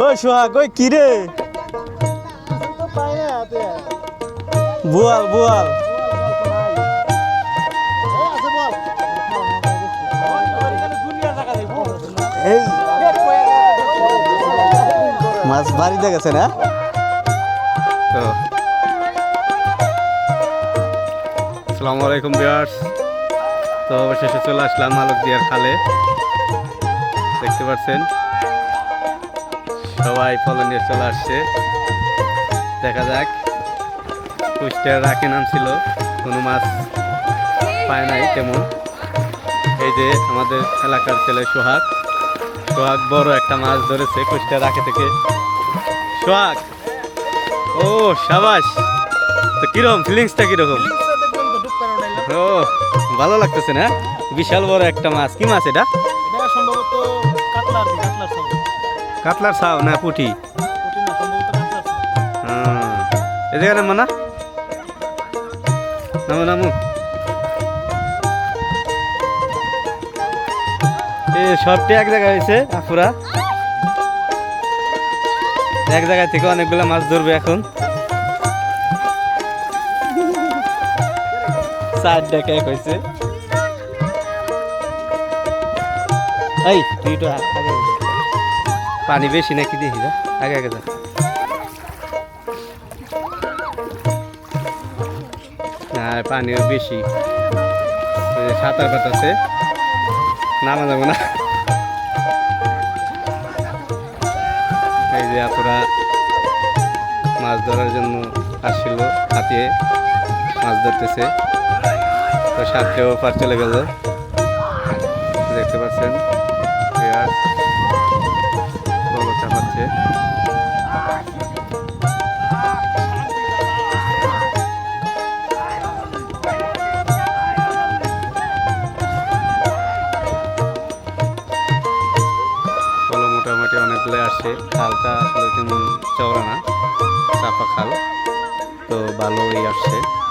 ও সোহাগ, ওই কি রে? বুয়াল বুয়াল। এই, মাছ বাড়িতে গেছে না? আসসালামু আলাইকুম বিয়ার্স তো অবশেষে চলে আসলাম আলোক দিয়ার খালে। দেখতে পাচ্ছেন? সবাই ফলো নিয়ে চলে আসছে। দেখা যাক কুষ্টিয়ার রাখে নাম ছিল, কোনো মাছ পায় নাই তেমন। এই যে আমাদের এলাকার ছেলে সোহাগ। সোহাগ বড় একটা মাছ ধরেছে কুষ্টিয়ার রাখে থেকে। সোহাগ! ও, সাবাস! তো কীরকম? ফিলিংসটা কীরকম? ও, ভালো লাগতেছে না? বিশাল বড় একটা মাছ। কি মাছ এটা? সম্ভবত কাতলার ছাও না পুঁটি। এই জায়গা নামো না। নামো নামো। এ সবটি এক জায়গায় হয়েছে আপুরা এক জায়গা থেকে অনেকগুলো মাছ ধরবে এখন। চার ডাকে এক হয়েছে এই, তুই তো। পানি বেশি নাকি দেখি যা, আগে আগে যা। আর পানিও বেশি। সাঁতার কাটাচ্ছে। নামা যাব না। এই যে আপনারা মাছ ধরার জন্য আসছিল হাতিয়ে মাছ ধরতেছে। তো সাতটাও পার চলে গেল। দেখতে পাচ্ছেন আসে খালটা আসলে তেমন চওড়া না চাপা খাল। তো ভালোই আসছে।